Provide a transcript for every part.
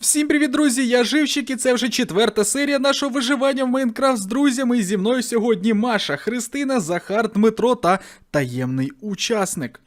Всім привіт, друзі! Я Живчик, і це вже четверта серія нашого виживання в Майнкрафт з друзями. І зі мною сьогодні Маша, Христина, Захар, Дмитро та таємний учасник.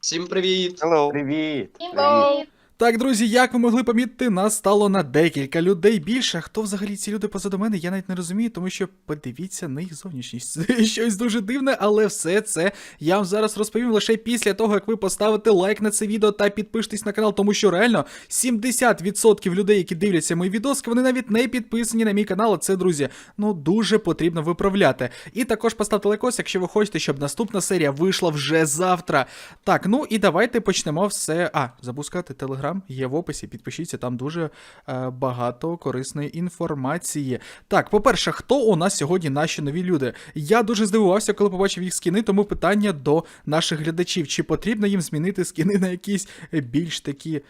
Всім привіт! Hello. Привіт! Привіт! Так, друзі, як ви могли помітити, нас стало на декілька людей більше. Хто взагалі ці люди позаду мене, я навіть не розумію, тому що подивіться на їх зовнішність. Це щось дуже дивне, але все це я вам зараз розповім лише після того, як ви поставите лайк на це відео та підпишетесь на канал, тому що реально 70% людей, які дивляться мої відоски, вони навіть не підписані на мій канал. а Це, друзі, ну дуже потрібно виправляти. І також поставте лайкос, якщо ви хочете, щоб наступна серія вийшла вже завтра. Так, ну і давайте почнемо все. А, забув сказати, телеграм є в описі. Підпишіться, там дуже е, багато корисної інформації. Так, по-перше, хто у нас сьогодні наші нові люди? Я дуже здивувався, коли побачив їх скіни, тому питання до наших глядачів: чи потрібно їм змінити скіни на якісь е, більш такі.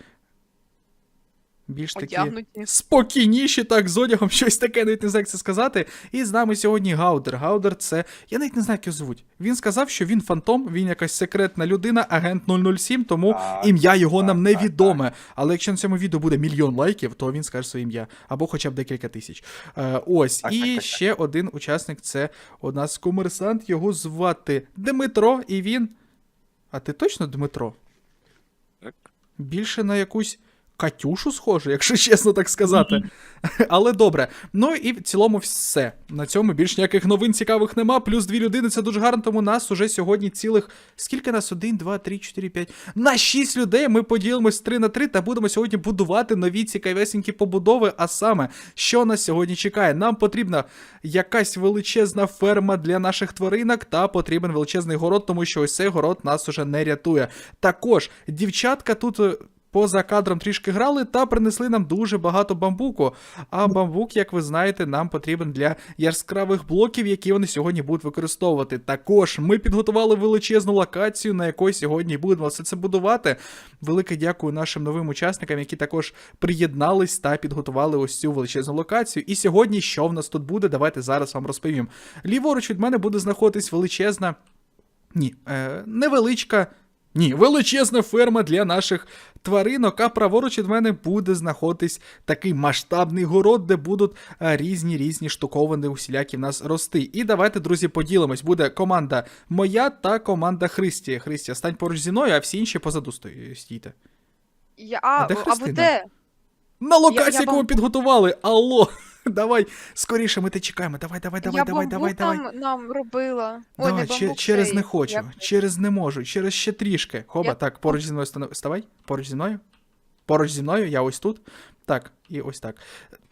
Більш такі Одягнуті. спокійніші, так, з одягом, щось таке, навіть не знаю, як це сказати. І з нами сьогодні Гаудер. Гаудер це. Я навіть не знаю, як його звуть. Він сказав, що він фантом, він якась секретна людина, агент 007, тому Так, ім'я його нам так, так, невідоме. Але якщо на цьому відео буде мільйон лайків, то він скаже своє ім'я. Або хоча б декілька тисяч. Е, ось. Так, і так, так, ще один учасник це у нас комерсант, його звати Дмитро, і він. А ти точно Дмитро? Так. Більше на якусь. Катюшу схоже, якщо чесно так сказати. Але добре. Ну і в цілому все. На цьому більш ніяких новин цікавих нема. Плюс дві людини це дуже гарно, тому нас уже сьогодні цілих. Скільки нас? Один, два, три, чотири, п'ять. На шість людей ми поділимось три на три та будемо сьогодні будувати нові цікавесенькі побудови. А саме, що нас сьогодні чекає? Нам потрібна якась величезна ферма для наших тваринок, та потрібен величезний город, тому що ось цей город нас уже не рятує. Також дівчатка тут. Поза кадром трішки грали та принесли нам дуже багато бамбуку. А бамбук, як ви знаєте, нам потрібен для яскравих блоків, які вони сьогодні будуть використовувати. Також ми підготували величезну локацію, на якій сьогодні будемо все це будувати. Велике дякую нашим новим учасникам, які також приєднались та підготували ось цю величезну локацію. І сьогодні, що в нас тут буде, давайте зараз вам розповім. Ліворуч від мене буде знаходитись величезна. Ні, е, невеличка. Ні, величезна ферма для наших тваринок, а праворуч від мене буде знаходитись такий масштабний город, де будуть е, різні різні штуковини усілякі в нас рости. І давайте, друзі, поділимось. Буде команда моя та команда Христі. Христя, стань поруч зі мною, а всі інші позаду стой- стійте. Я, А а, де а ви де? На локації, яку ми бам- підготували. Алло, давай, скоріше, ми те чекаємо. Давай, давай, давай, я давай, давай, давай. Нам, нам робила. Ой, не че- бамбук, через цей, не хочу, як- через не можу, через ще трішки. Хоба, Я- так, поруч зі мною станов... ставай. Поруч зі мною. Поруч зі мною, я ось тут. Так, і ось так.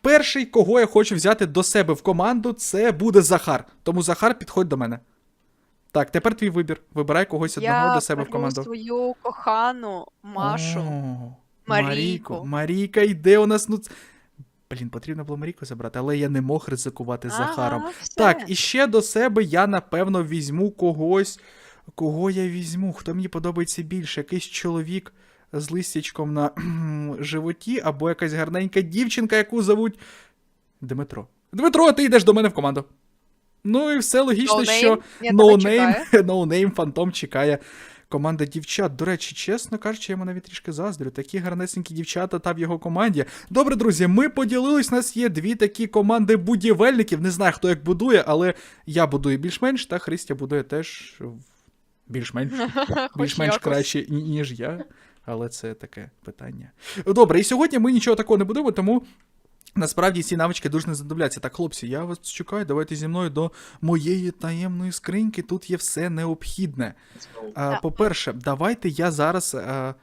Перший, кого я хочу взяти до себе в команду, це буде Захар. Тому Захар, підходь до мене. Так, тепер твій вибір. Вибирай когось одного Я до себе в беру команду. свою кохану Машу. О, Марійку. Марійка йде у нас. Ну... ц- Блін, потрібно було Марійку забрати, але я не мог ризикувати з Захаром. Ага, все. Так, і ще до себе я напевно візьму когось. Кого я візьму? Хто мені подобається більше? Якийсь чоловік з листячком на животі, або якась гарненька дівчинка, яку зовуть Дмитро. Дмитро, ти йдеш до мене в команду. Ну і все логічно, No що ноунейм, чекаю. ноунейм фантом чекає команда дівчат. До речі, чесно кажучи, я йому навіть трішки заздрю. Такі гарнесенькі дівчата та в його команді. Добре, друзі, ми поділились. У нас є дві такі команди будівельників. Не знаю, хто як будує, але я будую більш-менш, та Христя будує теж більш-менш більш-менш краще, ніж я. Але це таке питання. Добре, і сьогодні ми нічого такого не будемо, тому. Насправді ці навички дуже не задобляться. Так, хлопці, я вас чекаю. Давайте зі мною до моєї таємної скриньки. Тут є все необхідне. А, по-перше, давайте я зараз а,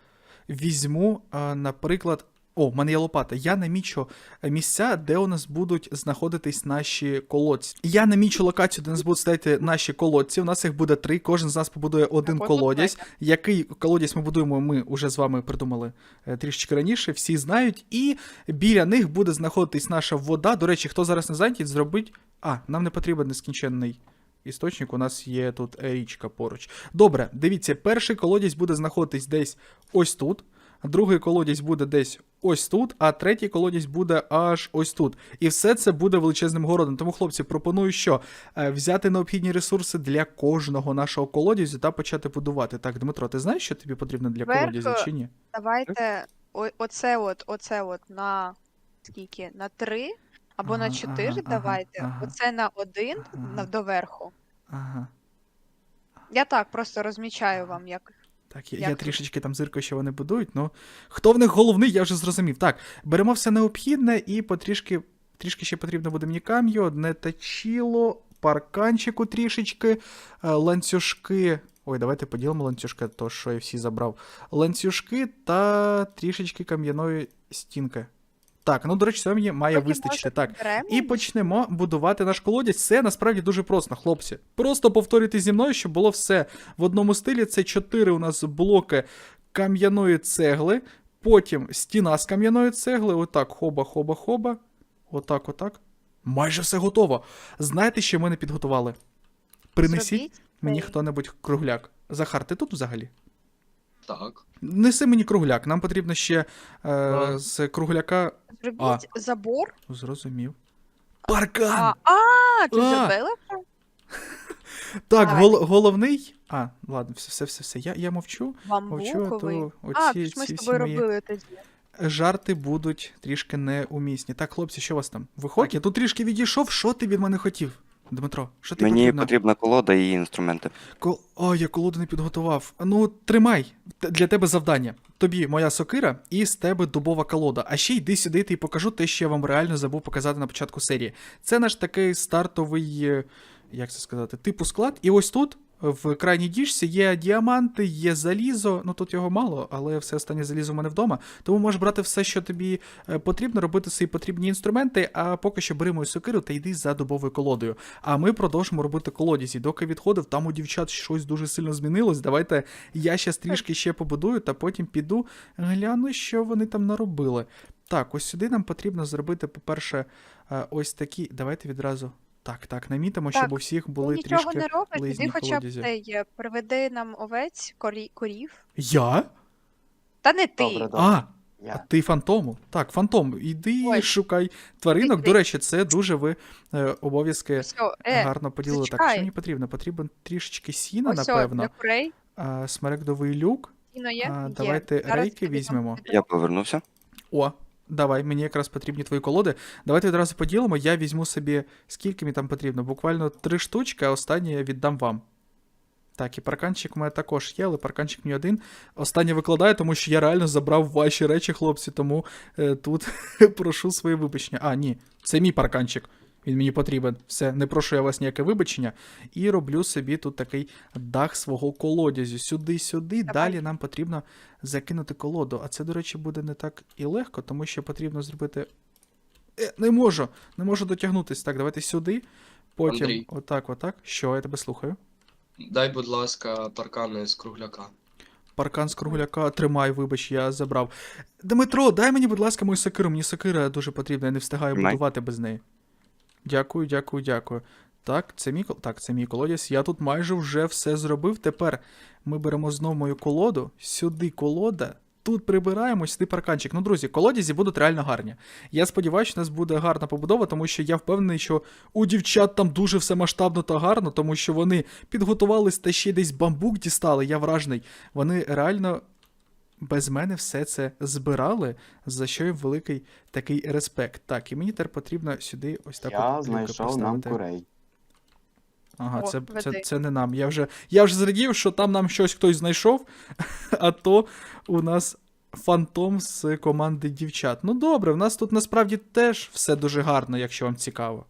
візьму, а, наприклад. О, в мене є лопата. Я намічу місця, де у нас будуть знаходитись наші колодці. Я намічу локацію, де у нас будуть стояти наші колодці. У нас їх буде три. Кожен з нас побудує один колодязь. Який колодязь ми будуємо, ми вже з вами придумали е, трішечки раніше, всі знають. І біля них буде знаходитись наша вода. До речі, хто зараз не зайнятий, зробить. А, нам не потрібен нескінченний істочник, у нас є тут е, річка поруч. Добре, дивіться, перший колодязь буде знаходитись десь ось тут. Другий колодязь буде десь ось тут, а третій колодязь буде аж ось тут. І все це буде величезним городом. Тому, хлопці, пропоную що Е, взяти необхідні ресурси для кожного нашого колодязю та почати будувати. Так, Дмитро, ти знаєш, що тобі потрібно для колодязю чи ні? Давайте о, оце от, оце от на скільки? На три або на чотири ага, ага, давайте. ага. Оце на один на Ага. доверху. Ага. Я так просто розмічаю вам, як. Так, я, я трішечки там зиркаю, що вони будують. Ну, хто в них головний, я вже зрозумів. Так, беремо все необхідне і потрішки, трішки ще потрібно буде мені кам'ю, одне тачіло, парканчику трішечки, е, ланцюжки. Ой, давайте поділимо ланцюжки, то що я всі забрав. Ланцюжки та трішечки кам'яної стінки. Так, ну, до речі, цього мені має Потім, вистачити. може, Так, беремо і почнемо будувати наш колодязь. Це насправді дуже просто, хлопці. Просто повторюйте зі мною, щоб було все в одному стилі. Це чотири у нас блоки кам'яної цегли, потім стіна з кам'яної цегли. Отак, хоба, хоба, хоба. Отак, отак. Майже все готово. Знаєте, що ми не підготували? Принесіть Зробіть мені цей. хто-небудь кругляк. Захар, ти тут взагалі? Так. Неси мені кругляк. Нам потрібно ще е, з кругляка. Зробіть забор. Зрозумів. Паркан! А, а, ти А. зробила? Так, гол- головний. А, ладно, все, все, все, все. Я, я мовчу. Мовчу, а Бамбуковий. то А, оці ж ми ці з всі тобою мої робили тоді. жарти будуть трішки неумісні. Так, хлопці, що у вас там? Виходь, я тут трішки відійшов. Що ти від мене хотів? Дмитро, що ти Мені потрібно? потрібна колода і інструменти. Кол... О, я колоду не підготував. Ну, тримай. Т- Для тебе завдання. Тобі моя сокира і з тебе дубова колода. А ще йди сюди і покажу те, що я вам реально забув показати на початку серії. Це наш такий стартовий, е, як це сказати, типу склад. І ось тут. В крайній діжці є діаманти, є залізо. Ну тут його мало, але все останнє залізо в мене вдома. Тому можеш брати все, що тобі е, потрібно, робити свої потрібні інструменти. А поки що бери мою сокиру та йди за дубовою колодою. А ми продовжимо робити колодязі. Доки відходив, там у дівчат щось дуже сильно змінилось. Давайте я ще трішки ще побудую, та потім піду гляну, що вони там наробили. Так, ось сюди нам потрібно зробити, по-перше, е, ось такі. Давайте відразу. Так, так, намітимо, щоб у всіх Ти були нічого трішки. не робиш, лизні іди хоча б колодязі. цей, е, приведи нам овець, корі, корів. Я? Та не ти. Добре, добре. А, а Я. ти фантому? Так, фантом, іди Ой. шукай тваринок. Іди. До речі, це дуже ви е, обов'язки Все, е, гарно поділили. Так, зачекай. що мені потрібно? Потрібен трішечки сіна, ось о, напевно. для курей. А, смерекдовий люк. Кіно є? А, Є. давайте Зараз рейки тобі там візьмемо. піду. Я повернувся. О, давай, мені якраз потрібні твої колоди. Давайте відразу поділимо. Я візьму собі, скільки мені там потрібно? Буквально три штучки, а останнє я віддам вам. Так, і парканчик у мене також є, але парканчик мені один. Останнє викладаю, тому що я реально забрав ваші речі, хлопці, тому е, тут прошу своє вибачення. А, ні, це мій парканчик. Він мені потрібен. Все, не прошу я вас ніяке вибачення. І роблю собі тут такий дах свого колодязю. Сюди-сюди. Далі нам потрібно закинути колоду. А це, до речі, буде не так і легко, тому що потрібно зробити. Е, не можу, не можу дотягнутися. Так, давайте сюди. Потім Андрій. отак, отак. Що, я тебе слухаю? Дай, будь ласка, паркани з кругляка. Паркан з кругляка, тримай, вибач, я забрав. Дмитро, дай мені, будь ласка, мою сокиру. Мені сокира дуже потрібна, я не встигаю будувати без неї. Дякую, дякую, дякую. Так, це мій так, це мій колодязь. Я тут майже вже все зробив. Тепер ми беремо знову мою колоду. Сюди колода. Тут прибираємо, сюди парканчик. Ну, друзі, колодязі будуть реально гарні. Я сподіваюся, що у нас буде гарна побудова, тому що я впевнений, що у дівчат там дуже все масштабно та гарно, тому що вони підготувались та ще десь бамбук дістали. Я вражений. Вони реально без мене все це збирали, за що їм великий такий респект. Так, і мені тепер потрібно сюди ось так. Я от знайшов нам курей. Ага, О, це, це, це не нам. Я вже, я вже зрадів, що там нам щось хтось знайшов, а то у нас фантом з команди дівчат. Ну добре, в нас тут насправді теж все дуже гарно, якщо вам цікаво.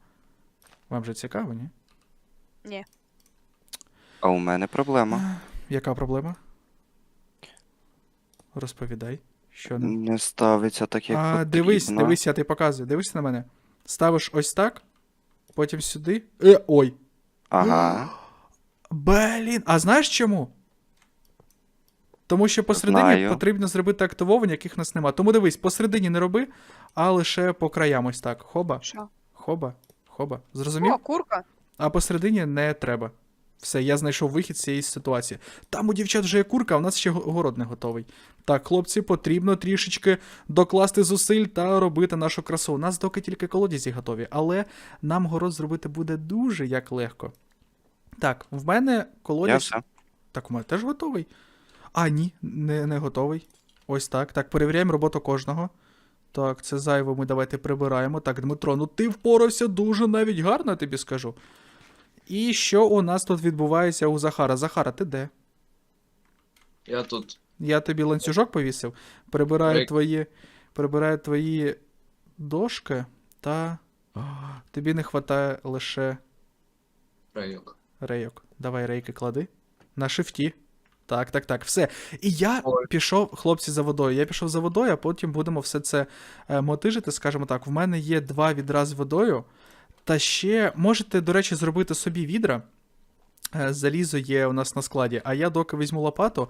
Вам же цікаво, ні? А у мене проблема. Яка проблема? Розповідай. Що не. Не ставиться так, як А, потрібно. дивись, дивись, я тобі показую. Дивись на мене. Ставиш ось так, потім сюди. Е, ой. Ага. Блін, а знаєш чому? Тому що посередині Знаю. потрібно зробити активовані, яких в нас нема. Тому дивись, посередині не роби, а лише по краям ось так. Хоба, Що? хоба, хоба. Зрозумів? О, курка. А посередині не треба. Все, я знайшов вихід з цієї ситуації. Там у дівчат вже є курка, а в нас ще город не готовий. Так, хлопці, потрібно трішечки докласти зусиль та робити нашу красу. У нас доки тільки колодязі готові, але нам город зробити буде дуже як легко. Так, в мене колодязь. Так, у мене теж готовий. А, ні, не, не готовий. Ось так. Так, перевіряємо роботу кожного. Так, це зайво ми давайте прибираємо. Так, Дмитро, ну ти впорався дуже навіть гарно, я тобі скажу. І що у нас тут відбувається у Захара? Захара, ти де? Я тут. Я тобі ланцюжок повісив, прибираю Рейк. твої. Прибираю твої дошки, та. А, Тобі не вистачає лише Рейок. рейок. Давай рейки клади. На шифті. Так, так, так, все. І я Ой. пішов, хлопці, за водою. Я пішов за водою, а потім будемо все це е, мотижити. Скажімо так, в мене є два відра з водою. Та ще можете, до речі, зробити собі відра. Е, Залізо є у нас на складі, а я доки візьму лопату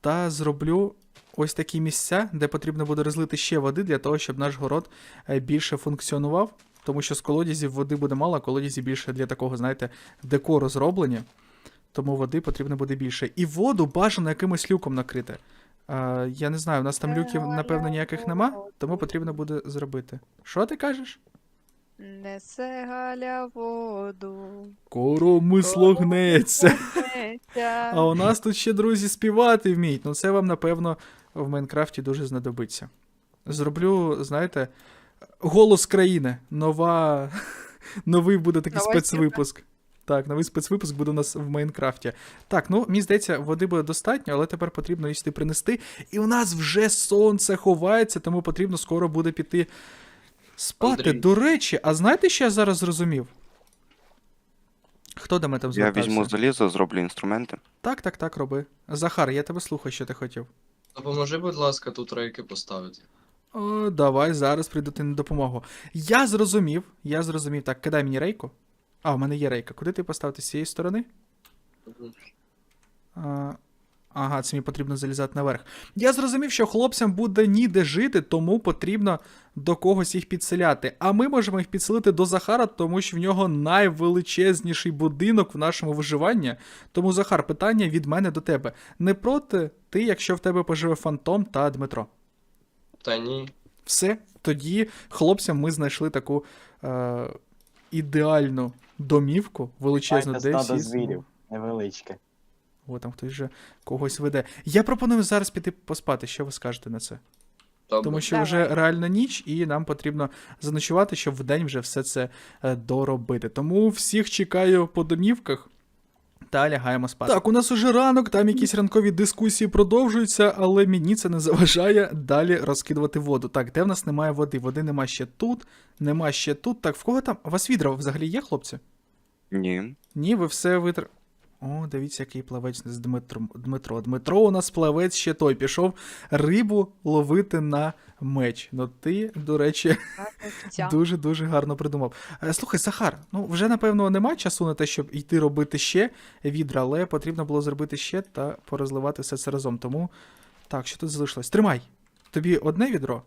та зроблю ось такі місця, де потрібно буде розлити ще води для того, щоб наш город е, більше функціонував. Тому що з колодязів води буде мало, а колодязі більше для такого, знаєте, декору зроблені. Тому води потрібно буде більше. І воду бажано якимось люком накрити. Е, я не знаю, у нас там люків, напевно, ніяких нема, тому потрібно буде зробити. Що ти кажеш? Несе Галя воду. Коромисло гнеться. А у нас тут ще друзі співати вміють. Ну це вам, напевно, в Майнкрафті дуже знадобиться. Зроблю, знаєте, голос країни. Нова. Новий буде такий Нова спецвипуск. Так, новий спецвипуск буде у нас в Майнкрафті. Так, ну мені здається, води буде достатньо, але тепер потрібно її сюди принести. І у нас вже сонце ховається, тому потрібно скоро буде піти спати. Андрій. До речі, а знаєте, що я зараз зрозумів? Хто до мене там Я звертався? візьму залізо, зроблю інструменти. Так, так, так, роби. Захар, я тебе слухаю, що ти хотів. Допоможи, будь ласка, тут рейки поставити. О, давай, зараз прийду ти на допомогу. Я зрозумів, я зрозумів. Так, кидай мені рейку. А, в мене є рейка. Куди ти поставити з цієї сторони? А, ага, це мені потрібно залізати наверх. Я зрозумів, що хлопцям буде ніде жити, тому потрібно до когось їх підселяти. А ми можемо їх підселити до Захара, тому що в нього найвеличезніший будинок в нашому виживанні. Тому, Захар, питання від мене до тебе. Не проти ти, якщо в тебе поживе фантом та Дмитро? Та ні. Все, тоді хлопцям ми знайшли таку е, ідеальну домівку, величезну, Дайте де всі. звірів, невеличке. О, там хтось вже когось веде. Я пропоную зараз піти поспати. Що ви скажете на це? Добре. Тому що Давай. вже реальна ніч, і нам потрібно заночувати, щоб вдень вже все це е, доробити. Тому всіх чекаю по домівках. Та лягаємо спати. Так, у нас уже ранок, там якісь ранкові дискусії продовжуються, але мені це не заважає далі розкидувати воду. Так, де в нас немає води? Води нема ще тут, нема ще тут. Так, в кого там? У вас відра взагалі є, хлопці? Ні. Ні, ви все витр. О, дивіться, який плавець з Дмитром. Дмитро. Дмитро у нас плавець ще той пішов рибу ловити на меч. Ну ти, до речі, дуже-дуже гарно придумав. Е, Слухай, Захар, ну вже напевно нема часу на те, щоб йти робити ще відра, але потрібно було зробити ще та порозливати все це разом. Тому. Так, що тут залишилось? Тримай! Тобі одне відро,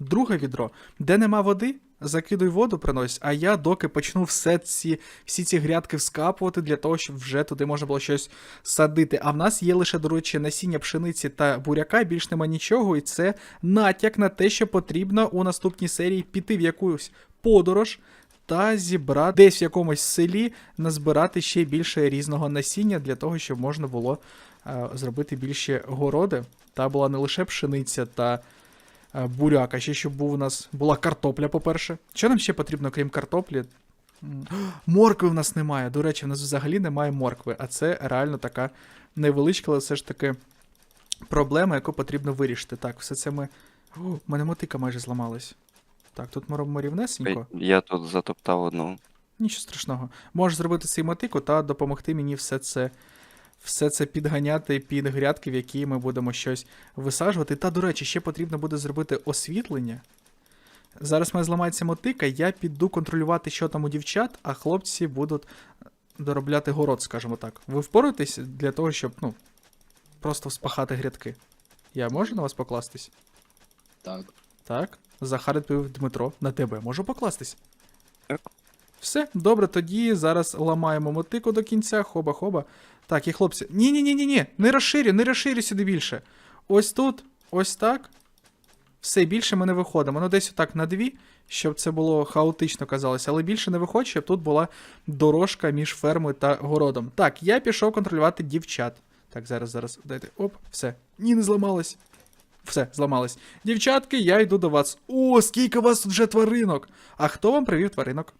друге відро. Де нема води, закидуй воду принось, а я доки почну все ці, всі ці грядки вскапувати для того, щоб вже туди можна було щось садити. А в нас є лише, до речі, насіння пшениці та буряка, більш нема нічого, і це натяк на те, що потрібно у наступній серії піти в якусь подорож. Та зібрати десь в якомусь селі назбирати ще більше різного насіння для того, щоб можна було е, зробити більше городи. Та була не лише пшениця та буряк, а ще щоб був у нас була картопля, по-перше. Що нам ще потрібно, крім картоплі? Моркви в нас немає. До речі, в нас взагалі немає моркви, а це реально така невеличка, але все ж таки проблема, яку потрібно вирішити. Так, все це ми. О, у мене мотика майже зламалась. Так, тут ми робимо рівнесенько. Я тут затоптав одну. Нічого страшного. Можеш зробити цей мотику та допомогти мені все це, все це підганяти під грядки, в які ми будемо щось висаджувати. Та, до речі, ще потрібно буде зробити освітлення. Зараз в мене зламається мотика, я піду контролювати, що там у дівчат, а хлопці будуть доробляти город, скажімо так. Ви впораєтесь для того, щоб, ну, просто спахати грядки. Я можу на вас покластись? Так. Так. Захар відповів Дмитро, на тебе можу покластись. Так. Все, добре, тоді зараз ламаємо мотику до кінця, хоба-хоба. Так, і хлопці. Ні, ні, ні, ні, ні, не розширю, не розширю сюди більше. Ось тут, ось так. Все, більше ми не виходимо. Ну, десь отак на дві, щоб це було хаотично казалося, але більше не виходить, щоб тут була дорожка між фермою та городом. Так, я пішов контролювати дівчат. Так, зараз, зараз, дайте. Оп, все. Ні, не зламалось. Все, зламалось. Дівчатки, я йду до вас. О, скільки у вас тут вже тваринок! А хто вам привів тваринок?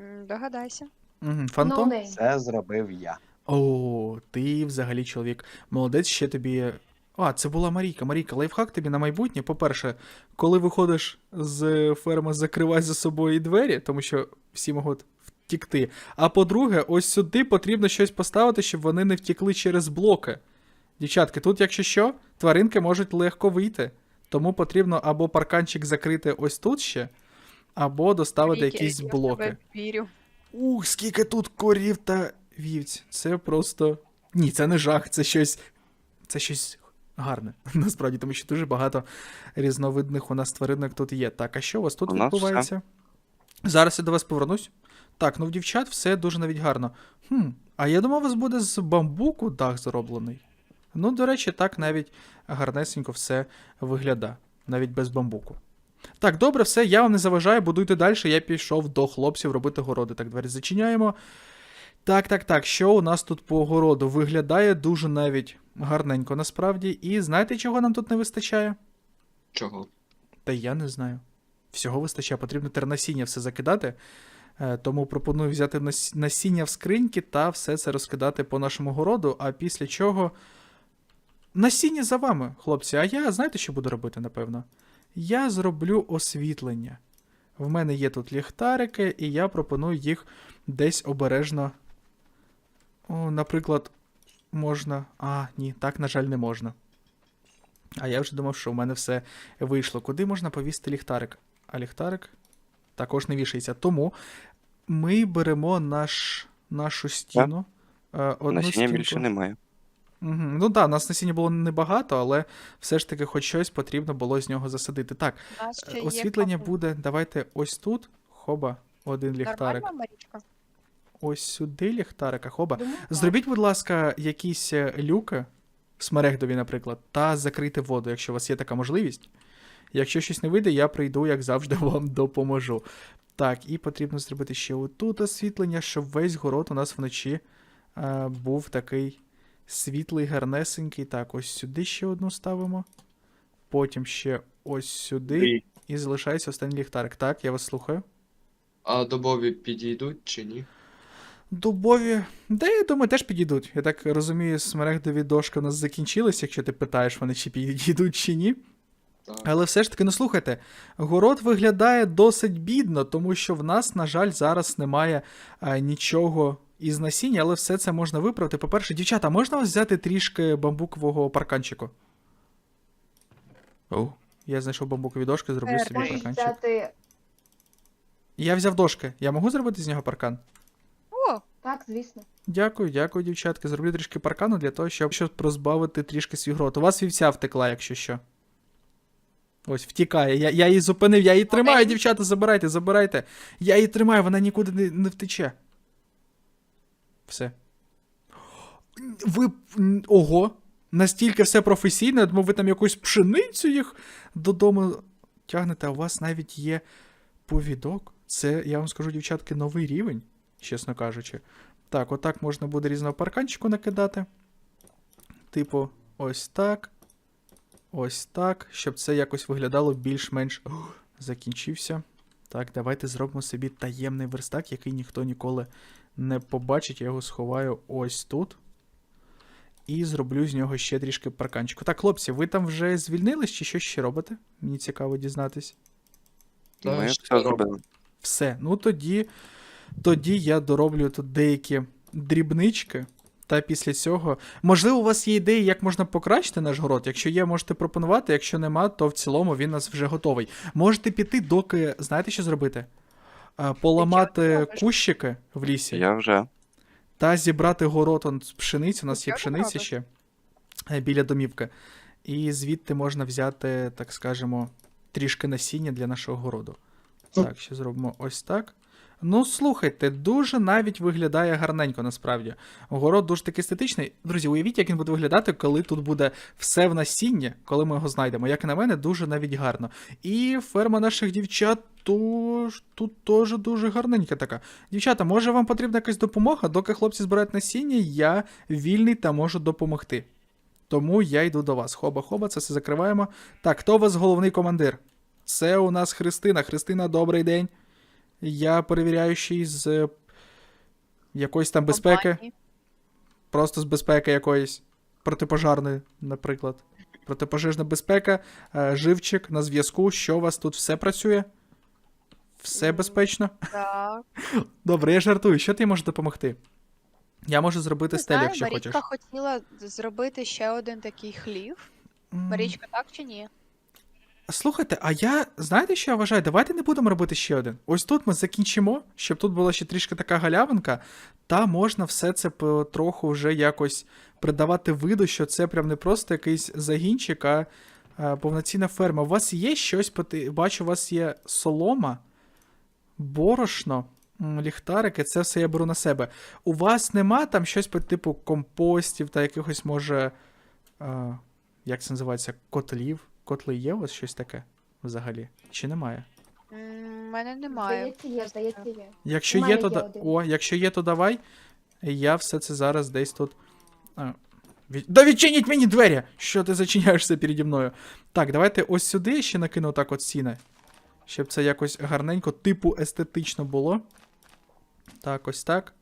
М, Догадайся. Угу, фантом? No. Це зробив я. О, ти взагалі чоловік. Молодець ще тобі. А, це була Марійка. Марійка, лайфхак тобі на майбутнє. По-перше, коли виходиш з ферми, закривай за собою двері, тому що всі можуть втікти. А по-друге, ось сюди потрібно щось поставити, щоб вони не втікли через блоки. Дівчатки, тут, якщо що, тваринки можуть легко вийти. Тому потрібно або парканчик закрити ось тут ще, або доставити Марійки, якісь я блоки. тебе вірю. Ух, скільки тут корів та вівць. Це просто. Ні, це не жах, це щось. Це щось гарне, насправді, тому що дуже багато різновидних у нас тваринок тут є. Так, а що у вас тут У нас відбувається? Зараз я до вас повернусь. Так, ну в дівчат все дуже навіть гарно. Хм, а я думав, у вас буде з бамбуку дах зроблений. Ну, до речі, так навіть гарнесенько все виглядає, навіть без бамбуку. Так, добре, все, я вам не заважаю, будуйте далі. Я пішов до хлопців робити городи. Так, двері зачиняємо. Так, так, так, що у нас тут по городу? Виглядає дуже навіть гарненько насправді. І знаєте, чого нам тут не вистачає? Чого? Та я не знаю. Всього вистачає, потрібно тернасіння все закидати. Е, Тому пропоную взяти насіння в скриньки та все це розкидати по нашому городу, а після чого. Насіння за вами, хлопці. А я знаєте, що буду робити, напевно? Я зроблю освітлення. В мене є тут ліхтарики, і я пропоную їх десь обережно. О, наприклад, можна. А, ні, так, на жаль, не можна. А я вже думав, що в мене все вийшло. Куди можна повісити ліхтарик? А ліхтарик також не вішається. Тому ми беремо наш, нашу стіну. е, Одну Насіння стінку. більше немає. Угу. Ну так, да, нас насіння було небагато, але все ж таки хоч щось потрібно було з нього засадити. Так, е, освітлення буде. Давайте ось тут. Хоба, один ліхтарик. Нормально, Ось сюди ліхтарика, хоба. Думаю. Зробіть, будь ласка, якісь е, люки, смерегдові, наприклад, та закрити воду, якщо у вас є така можливість. Якщо щось не вийде, я прийду, як завжди, вам допоможу. Так, і потрібно зробити ще отут освітлення, щоб весь город у нас вночі е, був такий світлий, гарнесенький. Так, ось сюди ще одну ставимо. Потім ще ось сюди. І залишається останній ліхтарик. Так, я вас слухаю. А добові підійдуть чи ні? Дубові, де я думаю, теж підійдуть. Я так розумію, смерегдові дошки у нас закінчились, якщо ти питаєш, вони чи підійдуть чи ні. Так. Але все ж таки, ну слухайте, город виглядає досить бідно, тому що в нас, на жаль, зараз немає а, нічого із насіння, але все це можна виправити. По-перше, дівчата, можна вас взяти трішки бамбукового парканчику? О, я знайшов бамбукові дошки, зроблю Е, собі Можеш парканчик. взяти. Я взяв дошки. Я можу зробити з нього паркан? О, Так, звісно. Дякую, дякую, дівчатки. Зроблю трішки паркану для того, щоб, щоб розбавити трішки свій грот. У вас вівця втекла, якщо що. Ось, втікає. Я, я її зупинив, я її тримаю, дівчата, забирайте, забирайте. Я її тримаю, вона нікуди не, не втече. Все. Ви. Ого! Настільки все професійно, я ви там якусь пшеницю їх додому тягнете, а у вас навіть є повідок. Це, я вам скажу, дівчатки, новий рівень, чесно кажучи. Так, отак можна буде різного парканчику накидати. Типу, ось так. Ось так, щоб це якось виглядало більш-менш. Закінчився. Так, давайте зробимо собі таємний верстак, який ніхто ніколи не побачить. Я його сховаю ось тут. І зроблю з нього ще трішки парканчику. Так, хлопці, ви там вже звільнились чи що ще робите? Мені цікаво дізнатись. Ми що все робимо? зробили. Все. Ну тоді, тоді я дороблю тут деякі дрібнички. Та після цього. Можливо, у вас є ідеї, як можна покращити наш город. Якщо є, можете пропонувати. Якщо нема, то в цілому він у нас вже готовий. Можете піти, доки. Знаєте, що зробити? Поламати кущики в лісі Я вже. та зібрати горотон з пшениці. У нас є пшениця ще е, біля домівки. І звідти можна взяти, так скажемо, трішки насіння для нашого городу. Так, ще зробимо ось так. Ну, слухайте, дуже навіть виглядає гарненько, насправді. Город дуже таки естетичний. Друзі, уявіть, як він буде виглядати, коли тут буде все в насінні, коли ми його знайдемо. Як на мене, дуже навіть гарно. І ферма наших дівчат тож, тут теж дуже гарненька така. Дівчата, може вам потрібна якась допомога? Доки хлопці збирають насіння, я вільний та можу допомогти. Тому я йду до вас. Хоба-хоба, це все закриваємо. Так, хто у вас головний командир? Це у нас Христина. Христина, добрий день. Я перевіряючий з якоїсь там безпеки. Компанії. Просто з безпеки якоїсь. Протипожарної, наприклад. Протипожежна безпека, е, живчик на зв'язку. Що у вас тут все працює? Все безпечно? Так. Добре, я жартую. Що ти можеш допомогти? Я можу зробити стелю, якщо Марічка хочеш. хотіла зробити ще один такий хлів. Марічка, так чи ні? Слухайте, а я знаєте, що я вважаю? Давайте не будемо робити ще один. Ось тут ми закінчимо, щоб тут була ще трішки така галявинка, та можна все це потроху вже якось придавати виду, що це прям не просто якийсь загінчик, а, а повноцінна ферма. У вас є щось, бачу, у вас є солома, борошно, ліхтарики, це все я беру на себе. У вас нема там щось по типу компостів та якихось, може. А, як це називається? Котлів? Котли є у вас щось таке взагалі? Чи немає? У мене немає. Здається, є, здається, є. Якщо є, то да... О, якщо є, то давай. Я все це зараз десь тут. А, від... Да відчиніть мені двері! Що ти зачиняєшся переді мною? Так, давайте ось сюди ще накину так от сіна. Щоб це якось гарненько, типу естетично було. Так, ось так.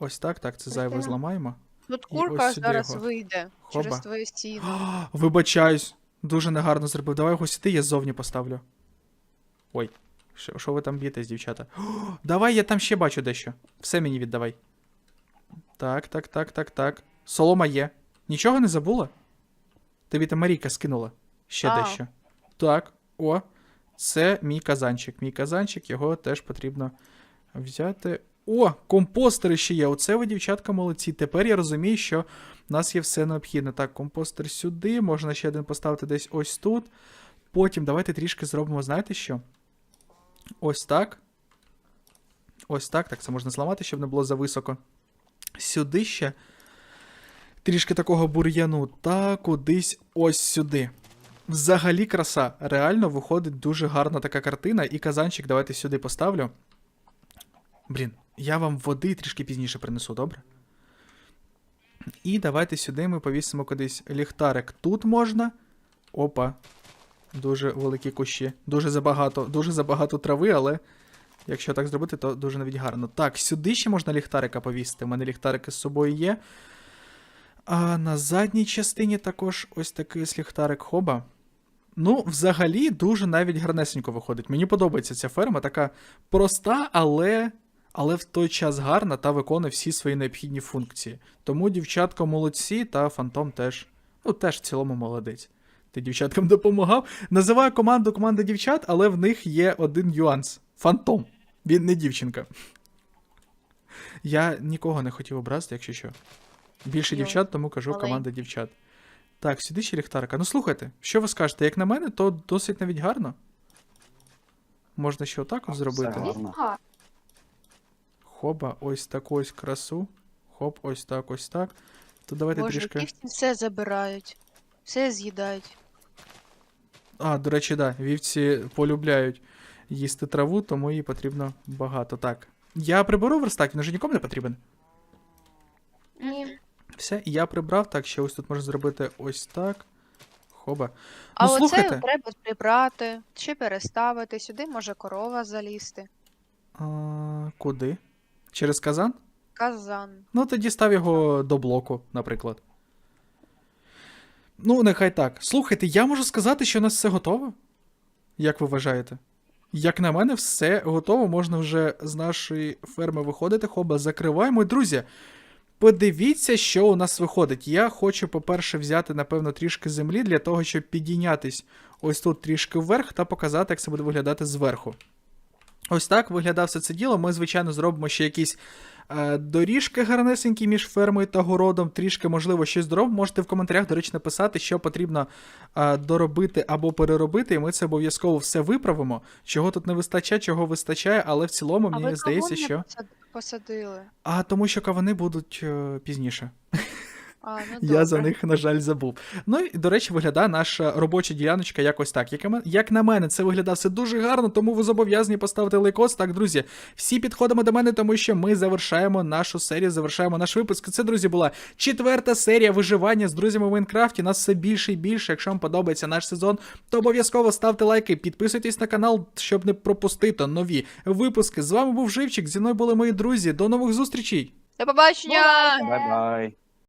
Ось так, так, це зайве Кристина? зламаємо. Тут І курка сюди зараз його. вийде Хоба. через твоє стіну. Вибачаюсь, дуже негарно зробив. Давай його сюди, я ззовні поставлю. Ой, що, що ви там б'єтесь, дівчата? О, давай, я там ще бачу дещо. Все мені віддавай. Так, так, так, так, так. Солома є. Нічого не забула? Тобі там Марійка скинула. Ще А. дещо. Так, о. Це мій казанчик. Мій казанчик, його теж потрібно взяти. О, компостери ще є. Оце ви, дівчатка, молодці. Тепер я розумію, що у нас є все необхідне. Так, компостер сюди, можна ще один поставити десь ось тут. Потім давайте трішки зробимо, знаєте що? Ось так. Ось так. Так, це можна зламати, щоб не було зависоко. Сюди ще. Трішки такого бур'яну. Та кудись ось сюди. Взагалі краса. Реально виходить дуже гарна така картина. І казанчик давайте сюди поставлю. Блін, я вам води трішки пізніше принесу, добре? І давайте сюди ми повісимо кудись ліхтарик. Тут можна. Опа. Дуже великі кущі. Дуже забагато, дуже забагато трави, але якщо так зробити, то дуже навіть гарно. Так, сюди ще можна ліхтарика повісити. У мене ліхтарики з собою є. А на задній частині також ось такий ліхтарик хоба. Ну, взагалі, дуже навіть гарнесенько виходить. Мені подобається ця ферма, така проста, але але в той час гарна та виконує всі свої необхідні функції. Тому дівчатка молодці, та Фантом теж, ну, теж в цілому молодець. Ти дівчаткам допомагав. Називаю команду команда дівчат, але в них є один нюанс. Фантом. Він не дівчинка. Я нікого не хотів образити, якщо що. Більше Йо, дівчат, тому кажу малий. команда дівчат. Так, сюди ще ліхтарика. Ну слухайте, що ви скажете? Як на мене, то досить навіть гарно. Можна ще отак от зробити. Все гарно. Хоба, ось таку ось красу. Хоп, ось так, ось так. То давайте Боже, трішки. вівці все забирають. Все з'їдають. А, до речі, да, вівці полюбляють їсти траву, тому їй потрібно багато. Так. Я приберу верстак, він вже нікому не потрібен. ні. Все, я прибрав. Так, ще ось тут можна зробити ось так. Хоба. А ну, оце слухайте. треба прибрати, чи переставити. Сюди може корова залізти. А, куди? Через казан? Казан. Ну, тоді став його до блоку, наприклад. Ну, нехай так. Слухайте, я можу сказати, що у нас все готово. Як ви вважаєте? Як на мене, все готово, можна вже з нашої ферми виходити. Хоба, закриваємо. Друзі, подивіться, що у нас виходить. Я хочу, по-перше, взяти, напевно, трішки землі для того, щоб підійнятись ось тут трішки вверх та показати, як це буде виглядати зверху. Ось так виглядав все це діло. Ми, звичайно, зробимо ще якісь е, доріжки гарнесенькі між фермою та городом. Трішки, можливо, щось доробимо. Можете в коментарях, до речі, написати, що потрібно е, доробити або переробити, і ми це обов'язково все виправимо. Чого тут не вистачає, чого вистачає, але в цілому а мені ви здається, що. посадили. А тому що кавуни будуть е, пізніше. А, ну Я за них, на жаль, забув. Ну і, до речі, виглядає наша робоча діляночка якось так. Як, на- як на мене, це виглядає все дуже гарно, тому ви зобов'язані поставити лайкос. Так, друзі, всі підходимо до мене, тому що ми завершаємо нашу серію, завершаємо наш випуск. Це, друзі, була четверта серія виживання з друзями в Майнкрафті. Нас все більше і більше. Якщо вам подобається наш сезон, то обов'язково ставте лайки, підписуйтесь на канал, щоб не пропустити нові випуски. З вами був Живчик, зі мною були мої друзі. До нових зустрічей! До побачення! Бай-бай.